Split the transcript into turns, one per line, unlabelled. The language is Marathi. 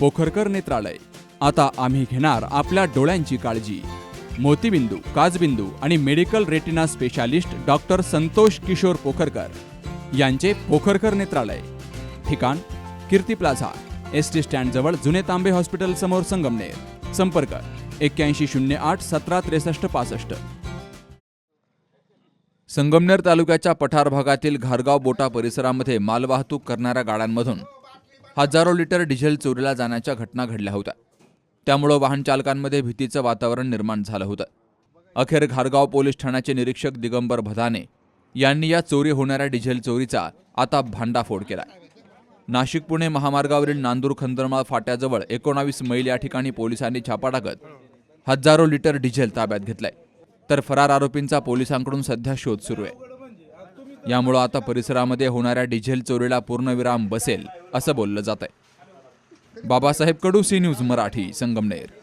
पोखरकर नेत्रालय. आता आम्ही घेणार आपल्या डोळ्यांची काळजी. मोतीबिंदू काजबिंदू आणि medical retina specialist doctor Santosh Kishor Pokharkar यांचे पोखरकर नेत्रालय. ठिकाण कीर्ती प्लाझा एस टी स्टँडजवळ जुने तांबे हॉस्पिटल समोर संगमनेर. संपर्क एक्क्याऐंशी शून्य आठ सतरा त्रेसष्ट पासष्ट. संगमनेर तालुक्याच्या पठार भागातील घारगाव बोटा परिसरामध्ये मालवाहतूक करणाऱ्या गाड्यांमधून हजारो लिटर डिझेल चोरीला जाण्याच्या घटना घडल्या होत्या. त्यामुळं वाहन चालकांमध्ये भीतीचं वातावरण निर्माण झालं होतं. अखेर घारगाव पोलीस ठाण्याचे निरीक्षक दिगंबर भदाने यांनी या चोरी होणाऱ्या डिझेल चोरीचा आता भांडाफोड केला नाशिक पुणे महामार्गावरील नांदूर खंदरमाळ फाट्याजवळ एकोणावीस मैल या ठिकाणी पोलिसांनी छापा टाकत हजारो लिटर डिझेल ताब्यात घेतलंय. तर फरार आरोपींचा पोलिसांकडून सध्या शोध सुरू आहे. यामुळं आता परिसरामध्ये होणाऱ्या डिझेल चोरीला पूर्णविराम बसेल असं बोललं जात आहे बाबासाहेब कडू सी न्यूज मराठी संगमनेर.